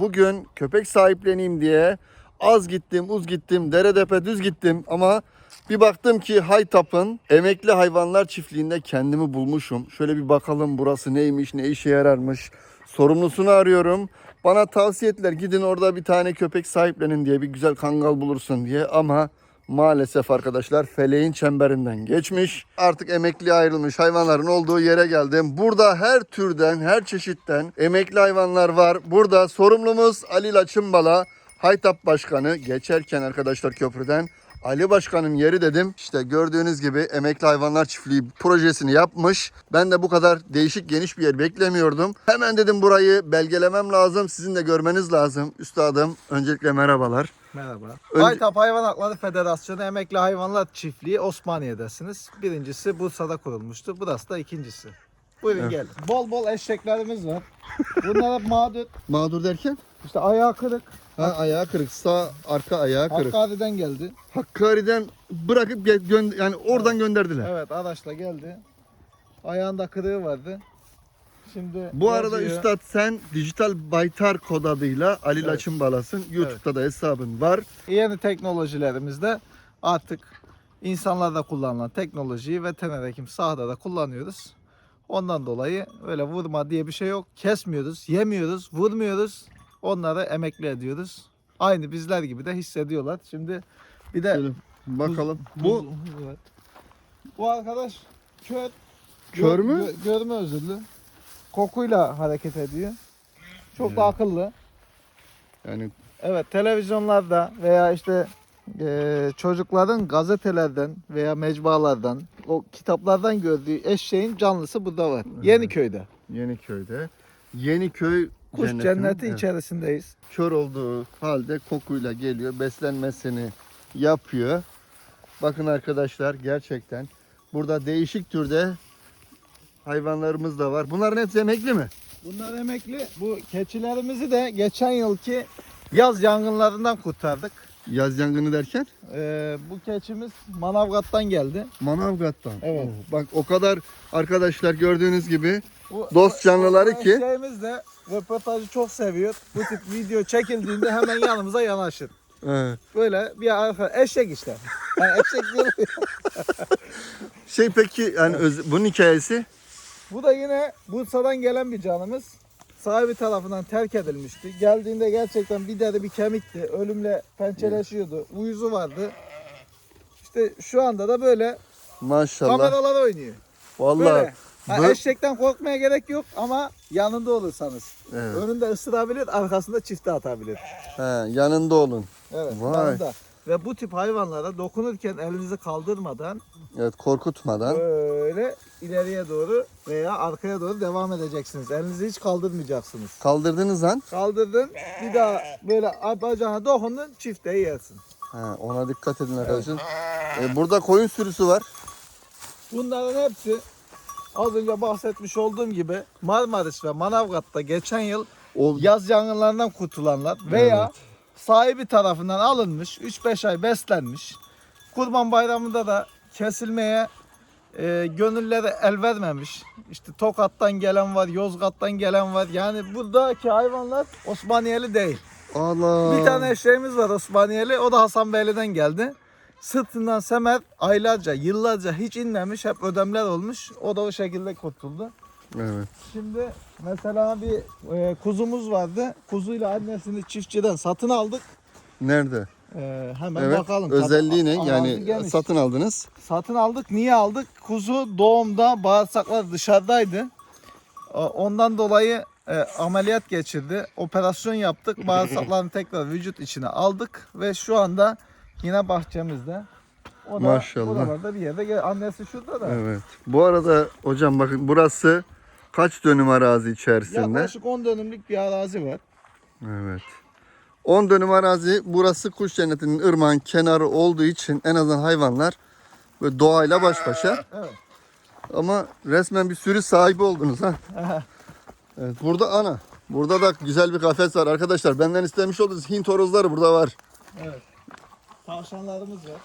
Bugün köpek sahipleneyim diye az gittim, uz gittim, dere depe düz gittim ama bir baktım ki Haytap'ın emekli hayvanlar çiftliğinde kendimi bulmuşum. Şöyle bir bakalım burası neymiş, ne işe yararmış. Sorumlusunu arıyorum. Bana tavsiye ettiler gidin orada bir tane köpek sahiplenin diye bir güzel kangal bulursun diye ama maalesef arkadaşlar feleğin çemberinden geçmiş. Artık emekli ayrılmış hayvanların olduğu yere geldim. Burada her türden, her çeşitten emekli hayvanlar var. Burada sorumlumuz Ali Laçımbala, Haytap Başkanı. Geçerken arkadaşlar köprüden Ali Başkan'ın yeri dedim. İşte gördüğünüz gibi emekli hayvanlar çiftliği projesini yapmış. Ben de bu kadar değişik geniş bir yer beklemiyordum. Hemen dedim burayı belgelemem lazım. Sizin de görmeniz lazım. Üstadım öncelikle merhabalar. Merhaba. Önce- Haytap Hayvan Hakları Federasyonu Emekli Hayvanlar Çiftliği Osmaniye'desiniz. Birincisi Bursa'da kurulmuştu. Burası da ikincisi. Buyurun Evet. gelin. Bol bol eşeklerimiz var. Bunlar hep mağdur. Mağdur derken? İşte ayağı kırık. Ha ayağı kırık. Sağ arka ayağı kırık. Hakkari'den geldi. Hakkari'den bırakıp gö- yani oradan gönderdiler. Evet araçla geldi. Ayağında kırığı vardı. Şimdi Bu arada. Üstad sen Dijital Baytar kod adıyla Ali Evet. Laçın Balas'ın YouTube'da da hesabın var. yeni teknolojilerimizde artık insanlarda kullanılan teknolojiyi veteriner hekim sahada da kullanıyoruz. Ondan dolayı öyle vurma diye bir şey yok. Kesmiyoruz, yemiyoruz, vurmuyoruz. Onları emekli ediyoruz. Aynı bizler gibi de hissediyorlar. Şimdi bir de Şöyle bakalım. Bu buz- evet. bu arkadaş kör. Kör mü? gö- görme özürlü. Kokuyla hareket ediyor. Çok da akıllı. yani Evet televizyonlarda veya işte eee, çocukların gazetelerden veya mecbalardan o kitaplardan gördüğü eşeğin canlısı burada var. Yeniköy'de. Yeniköy'de. Yeniköy Kuş cenneti cenneti? Evet. içerisindeyiz. Kör olduğu halde kokuyla geliyor. Beslenmesini yapıyor. Bakın arkadaşlar gerçekten burada değişik türde hayvanlarımız da var. Bunların hepsi emekli mi? Bunlar emekli. Bu keçilerimizi de geçen yılki yaz yangınlarından kurtardık. Yaz yangını derken? Eee, bu keçimiz Manavgat'tan geldi. Manavgat'tan. Evet. Oh, bak o kadar arkadaşlar gördüğünüz gibi Bu, Dost canlıları bu ki- eşeğimiz de röportajı çok seviyor. Bu tip video çekildiğinde hemen yanımıza yanaşır. Evet. Böyle bir arka eşek işte. Yani eşek değil. Şey peki yani öz- bunun hikayesi Bu da yine Bursa'dan gelen bir canımız. Sahibi tarafından terk edilmişti. Geldiğinde gerçekten bir deri bir kemikti. Ölümle pençeleşiyordu. Uyuzu vardı. İşte şu anda da böyle maşallah. kameralar oynuyor. Vallahi Böyle. Ha, bö- eşekten korkmaya gerek yok ama yanında olursanız. Evet. Önünde ısırabilir, arkasında çifte atabilir. He, yanında olun. Evet, Vay. yanında. Ve bu tip hayvanlara dokunurken elinizi kaldırmadan Evet korkutmadan. böyle ileriye doğru veya arkaya doğru devam edeceksiniz. Elinizi hiç kaldırmayacaksınız. Kaldırdığınız an Kaldırdın, bir daha böyle bacağına dokundun, çifte yersin. he, ona dikkat edin arkadaşlar. E, burada koyun sürüsü var. Bunların hepsi az önce bahsetmiş olduğum gibi Marmaris ve Manavgat'ta geçen yıl O yaz yangınlarından kurtulanlar veya sahibi tarafından alınmış, 3-5 ay beslenmiş. Kurban Bayramı'nda da kesilmeye e, gönülleri el vermemiş. İşte Tokat'tan gelen var, Yozgat'tan gelen var. Yani buradaki hayvanlar Osmaniyeli değil. Allah. Bir tane eşeğimiz var Osmaniyeli. O da Hasanbeyli'den geldi. Sırtından semer aylarca, yıllarca hiç inmemiş. Hep ödemler olmuş. O da o şekilde kurtuldu. Evet. Şimdi mesela bir e, kuzumuz vardı. Kuzuyla annesini çiftçiden satın aldık. Nerede? E, hemen Evet. bakalım. Özelliği ne? Yani geniş. satın aldınız. Satın aldık. Niye aldık? Kuzu doğumda bağırsaklar dışarıdaydı. O- Ondan dolayı e, ameliyat geçirdi. Operasyon yaptık. Bağırsaklarını tekrar vücut içine aldık ve şu anda yine bahçemizde. O da Maşallah. buralarda bir yerde. Annesi şurada da. Evet. Bu arada hocam bakın burası kaç dönüm arazi içerisinde? Yaklaşık 10 dönümlük bir arazi var. Evet. 10 dönüm arazi burası kuş cennetinin ırmağın kenarı olduğu için en azından hayvanlar böyle doğayla baş başa. Evet. Ama resmen bir sürü sahibi oldunuz ha. Evet, burada ana. Burada da güzel bir kafes var arkadaşlar. Benden istemiş olduğunuz Hint horozları burada var. evet. Tavşanlarımız var.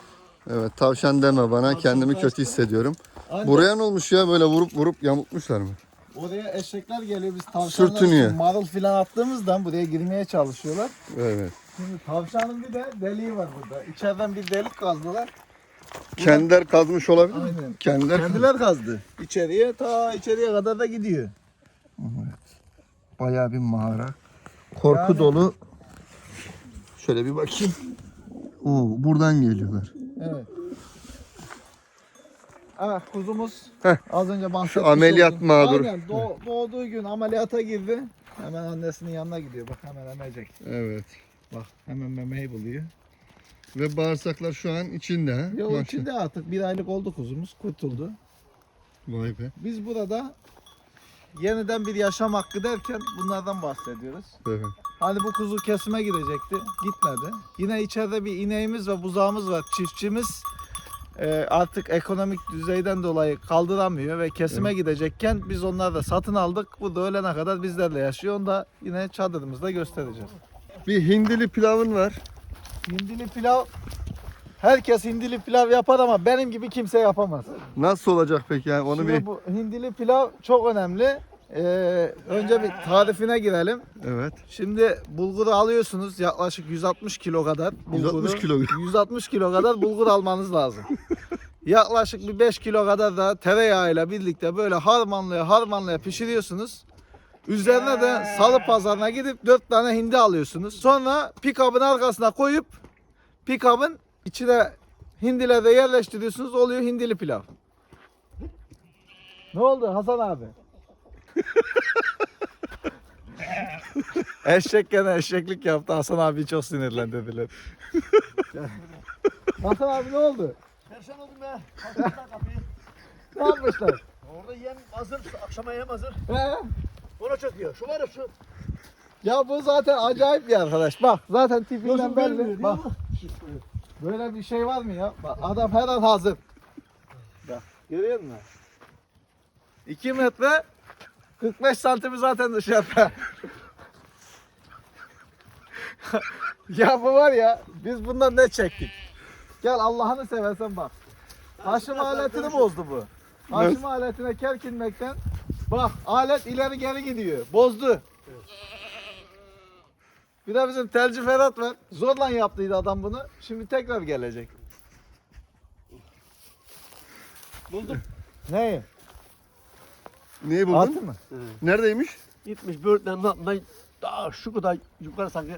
Evet tavşan deme bana Tavşan kendimi kaçtı. kötü hissediyorum. Ancak Buraya ne olmuş ya böyle vurup vurup yamultmuşlar mı? Oraya eşekler geliyor biz tavşanlar Sürtünüyor. için marul filan attığımızdan buraya girmeye çalışıyorlar. Evet. Şimdi tavşanın bir de deliği var burada. İçeriden bir delik kazdılar. Kendiler kazmış olabilir mi? Aynen. Kendiler. Kendiler kazdı. İçeriye ta içeriye kadar da gidiyor. Bayağı bir mağara. Korku Yani- dolu. Şöyle bir bakayım. Oo, buradan geliyorlar. Evet. Evet kuzumuz Heh. az önce bahsetmiş ameliyat olduğum- mağduru. Aynen doğ- doğduğu gün ameliyata girdi. Hemen annesinin yanına gidiyor. Bak hemen emecek. Evet. Bak hemen memeyi buluyor. Ve bağırsaklar şu an içinde ha? Maşallah. içinde artık bir aylık oldu kuzumuz. Kurtuldu. Vay be. Biz burada yeniden bir yaşam hakkı derken bunlardan bahsediyoruz. Evet. Hani bu kuzu kesime gidecekti. Gitmedi. Yine içeride bir ineğimiz ve buzağımız var. Çiftçimiz e, artık ekonomik düzeyden dolayı kaldıramıyor ve kesime gidecekken biz onları da satın aldık. Bu da ölene kadar bizlerle yaşıyor. Onu da yine çadırımızda göstereceğiz. Bir hindili pilavın var. Hindili pilav Herkes hindili pilav yapar ama benim gibi kimse yapamaz. Nasıl olacak peki yani onu Şimdi bir bu hindili pilav çok önemli. Ee, önce bir tarifine girelim. Evet. Şimdi bulguru alıyorsunuz yaklaşık 160 kilo kadar. Bulguru, 160 kilo. 160 kilo kadar bulgur almanız lazım. Yaklaşık bir 5 kilo kadar da tereyağıyla birlikte böyle harmanlaya harmanlaya pişiriyorsunuz. Üzerine de salı pazarına gidip 4 tane hindi alıyorsunuz. Sonra pikabın arkasına koyup pikabın içine hindileri de yerleştiriyorsunuz. Oluyor hindili pilav. Ne oldu Hasan abi? Eşek gene eşeklik yaptı. Hasan abi çok sinirlendirdiler. Hasan abi ne oldu? Perşan oldum be. Kapıyı. Ne yapmışlar? Orada yem hazır, akşama yem hazır. He? Ona çöküyor. Şu var ya şu. Ya bu zaten acayip bir arkadaş. Bak zaten tipinden belli. Bak böyle bir şey var mı ya? Bak adam her an hazır. Bak görüyor musun? 2 metre 45 santimi zaten dışarıda. ya bu var ya biz bundan ne çektik? Gel Allah'ını seversen bak. Haşım aletini bozdu bu. Haşım aletine kerkinmekten bak alet ileri geri gidiyor. Bozdu. Bir de bizim telci Ferhat var. Zorla yaptıydı adam bunu. Şimdi tekrar gelecek. Buldum. Neyi? neyi buldun? Atı mı? Neredeymiş? Gitmiş böğürtlerin altından daha şu kadar yukarı sanki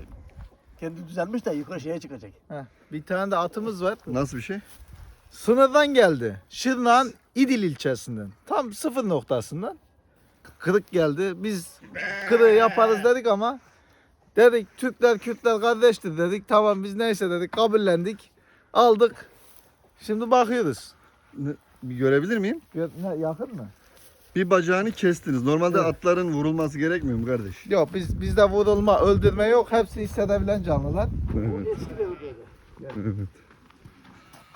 kendi düzelmiş de yukarı şeye çıkacak. Heh, bir tane de atımız var. Nasıl bir şey? Sınırdan geldi. Şırnak'ın İdil ilçesinden. Tam sıfır noktasından. Kırık geldi. Biz kırığı yaparız dedik ama dedik Türkler Kürtler kardeştir dedik. Tamam biz neyse dedik kabullendik. Aldık. Şimdi bakıyoruz. Ne- bir görebilir miyim? Ne, yakın mı? Bir bacağını kestiniz. Normalde atların vurulması gerekmiyor mu kardeş? Yok biz bizde vurulma, öldürme yok. Hepsi hissedebilen canlılar. Evet. Evet.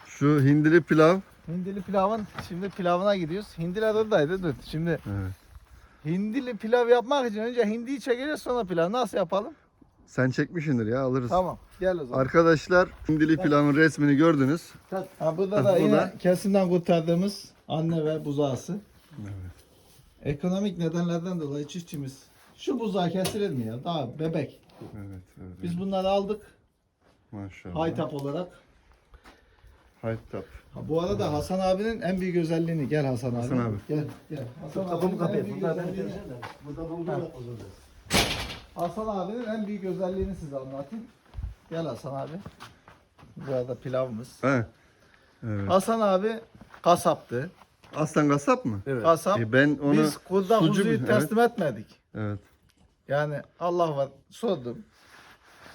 Şu hindili pilav. Hindili pilavın şimdi pilavına gidiyoruz. Hindiler oradaydı dur. Şimdi Evet. hindili pilav yapmak için önce hindiyi çekeceğiz sonra pilav. Nasıl yapalım? Sen çekmişsindir ya alırız. Tamam. Gel o zaman. Arkadaşlar hindili pilavın resmini gördünüz. Ha, burada da yine da- kesimden kurtardığımız anne ve buzağısı. Ekonomik nedenlerden dolayı çiftçimiz şu buzağı kesilir mi ya? Daha bebek. Evet, evet. Biz bunları aldık Maşallah. haytap olarak. Haytap. Ha, bu arada Hasan abinin en büyük özelliğini gel Hasan abi. Hasan abi. Gel gel. Hasan Kapımı kapayım. Burada zaman. Hasan abinin en büyük özelliğini size anlatayım. Gel Hasan abi. Bu arada pilavımız. He. Evet. Hasan abi kasaptı. Aslan kasap mı? Evet. Kasap. E ben onu Biz kurda sucu kuzuyu teslim etmedik. Evet. Yani Allah var sordum.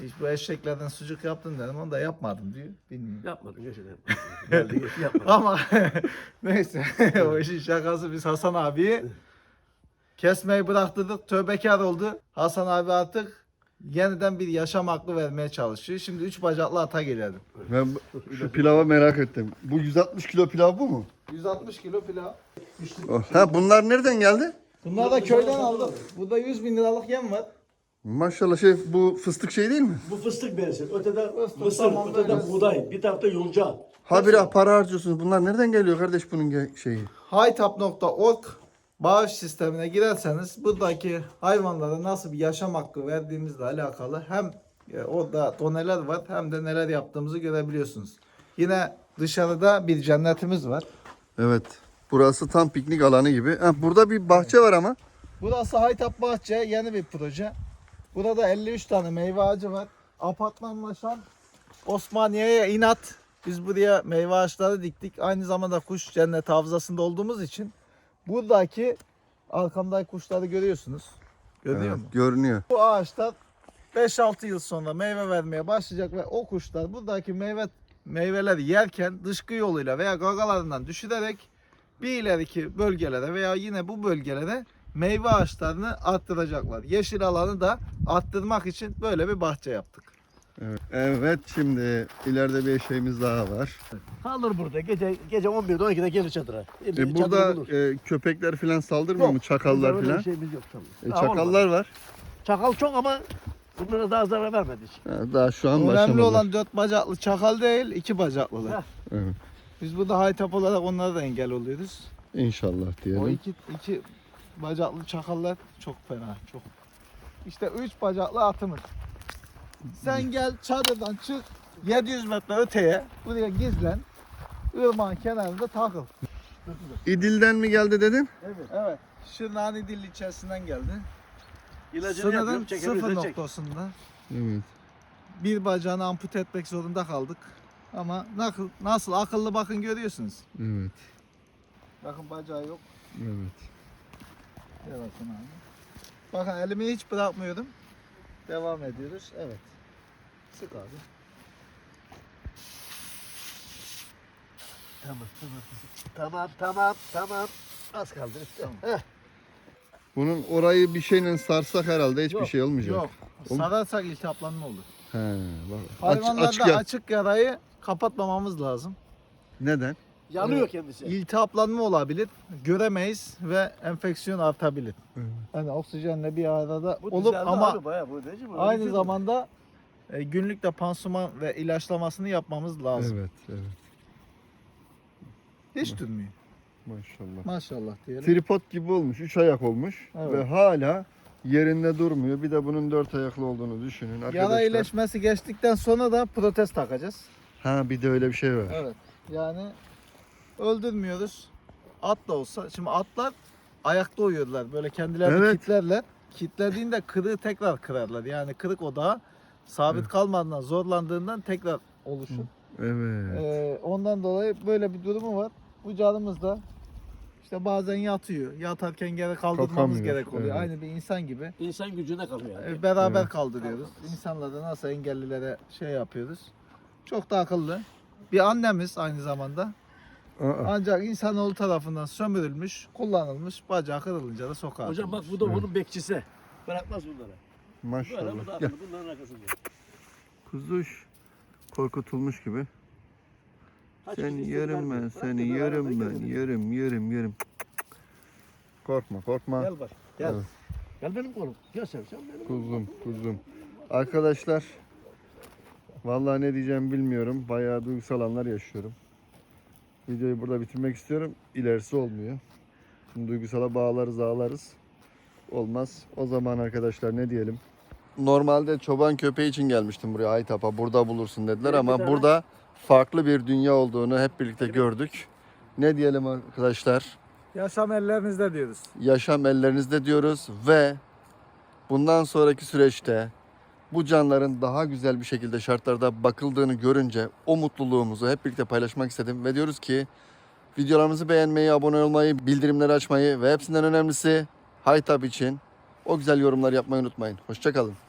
Hiç bu eşeklerden sucuk yaptın dedim. Onu da yapmadım diyor. Bilmiyorum. Yapmadım. Gerçekten yapmadım. Geldi geçti yapmadım. Ama neyse o işin şakası biz Hasan abiyi kesmeyi bıraktırdık. Tövbekar oldu. Hasan abi artık yeniden bir yaşam hakkı vermeye çalışıyor. Şimdi üç bacaklı ata gelelim. Ben bu- şu pilava merak ettim. Bu 160 kilo pilav bu mu? 160 kilo pilav. Oh. Ha bunlar nereden geldi? Bunlar da köyden aldık. Burada 100 bin liralık yem var. Maşallah şey bu fıstık şey değil mi? Bu fıstık berisi. Ötede Fıstık, mısır, tamam, ötede böyle. buğday. Bir tarafta yonca. Ha bir para harcıyorsunuz. Bunlar nereden geliyor kardeş bunun şeyi? Haytap.org bağış sistemine girerseniz buradaki hayvanlara nasıl bir yaşam hakkı verdiğimizle alakalı hem e, orada doneler var hem de neler yaptığımızı görebiliyorsunuz. Yine dışarıda bir cennetimiz var. Evet. Burası tam piknik alanı gibi. Heh, burada bir bahçe var ama. Burası Haytap Bahçe yeni bir proje. Burada 53 tane meyve ağacı var. Apartmanlaşan Osmaniye'ye inat. Biz buraya meyve ağaçları diktik. Aynı zamanda kuş cennet havzasında olduğumuz için buradaki arkamdaki kuşları görüyorsunuz. Görünüyor Evet, mu? Görünüyor. Bu ağaçlar 5-6 yıl sonra meyve vermeye başlayacak ve o kuşlar buradaki meyve meyveleri yerken dışkı yoluyla veya gagalarından düşürerek bir ileriki bölgelere veya yine bu bölgelere meyve ağaçlarını arttıracaklar. Yeşil alanı da arttırmak için böyle bir bahçe yaptık. Evet. evet şimdi ileride bir şeyimiz daha var. Kalır burada. Gece gece 11'de 12'de gelir çadıra. E, burada e, köpekler falan saldırmıyor Yok, mu? Çakallar Öyle bir falan. şeyimiz yok. E, olmadı. çakallar var. Çakal çok ama bunlara daha zarar vermedik. Ha, daha şu an Önemli başlamadı. olan dört bacaklı çakal değil, iki bacaklılar. Heh. Evet. Biz burada haytap olarak onlara da engel oluyoruz. İnşallah O diyelim. iki, iki bacaklı çakallar çok fena, çok. İşte üç bacaklı atımız. Sen gel çadırdan çık 700 metre öteye buraya gizlen. Irmağın kenarında takıl. İdil'den mi geldi dedin? Evet. Evet. Şırnani dil ilçesinden geldi. İlacını yapıyorum. Sınırın Çekebilirsen sıfır çek. noktasında Evet. bir bacağını ampute etmek zorunda kaldık. Ama nasıl, nasıl akıllı bakın görüyorsunuz. Evet. Bakın bacağı yok. Evet. Bakın abi. Bakın elimi hiç bırakmıyorum. Devam ediyoruz. Evet. Sık abi. Tamam tamam. Tamam tamam tamam. Az kaldı. Tamam. Heh. Bunun orayı bir şeyle sarsak herhalde hiçbir Yok, şey olmayacak. Yok. Oğlum- Sararsak iltihaplanma olur. He, bak. Hayvanlarda açık yap. açık yarayı kapatmamamız lazım. Neden? Yanıyor kendisi. İltihaplanma olabilir. Göremeyiz ve enfeksiyon artabilir. Yani oksijenle bir arada Bu olup düzeldi ama abi bayağı bu değil mi? aynı zamanda e, günlük de pansuman ve ilaçlamasını yapmamız lazım. Evet, evet. Hiç durmuyor. Maşallah. Maşallah diyelim. Tripod gibi olmuş, üç ayak olmuş Evet. ve hala yerinde durmuyor. Bir de bunun dört ayaklı olduğunu düşünün arkadaşlar. Yara iyileşmesi geçtikten sonra da protez takacağız. Ha bir de öyle bir şey var. Evet. Yani öldürmüyoruz. At da olsa. Şimdi atlar ayakta uyuyorlar. Böyle kendilerini Evet. kitlerler. Kitlediğinde kırığı tekrar kırarlar. Yani kırık odağı sabit kalmadığından zorlandığından tekrar oluşur. Evet. Ee, ondan dolayı böyle bir durumu var. Bu canımız da işte bazen yatıyor. Yatarken geri kaldırmamız Kalkamıyor, gerek oluyor. evet. Aynı bir insan gibi. İnsan gücüne kalıyor yani. Ee, beraber Evet. kaldırıyoruz. İnsanlarda nasıl engellilere şey yapıyoruz. Çok da akıllı. Bir annemiz aynı zamanda. Aa, Ancak insanoğlu tarafından sömürülmüş, kullanılmış, bacağı kırılınca da sokağa Hocam bak atılmış. bu da onun bekçisi. Bırakmaz bunları. Böyle maşallah. bu da Gel. bunların arkasında. Kuzuş korkutulmuş gibi. Kaç Seni kişi yerim ben, Bırak seni da yerim beraber ben, gidelim. yerim, yerim, yerim. Korkma, korkma. Gel bak. Gel. Evet. Gel benim kolum. Gel sen sen benim Kuzum, kuzum. Arkadaşlar, vallahi ne diyeceğimi bilmiyorum. Bayağı duygusal anlar yaşıyorum. Videoyu burada bitirmek istiyorum. İlerisi olmuyor. Şimdi duygusala bağlarız, ağlarız. Olmaz. O zaman arkadaşlar ne diyelim? Normalde çoban köpeği için gelmiştim buraya Aytap'a. Burada bulursun dediler Evet, ama burada farklı bir dünya olduğunu hep birlikte gördük. Ne diyelim arkadaşlar? Yaşam ellerinizde diyoruz. yaşam ellerinizde diyoruz ve bundan sonraki süreçte bu canların daha güzel bir şekilde şartlarda bakıldığını görünce o mutluluğumuzu hep birlikte paylaşmak istedim ve diyoruz ki videolarımızı beğenmeyi, abone olmayı, bildirimleri açmayı ve hepsinden önemlisi Haytap için o güzel yorumlar yapmayı unutmayın. Hoşçakalın.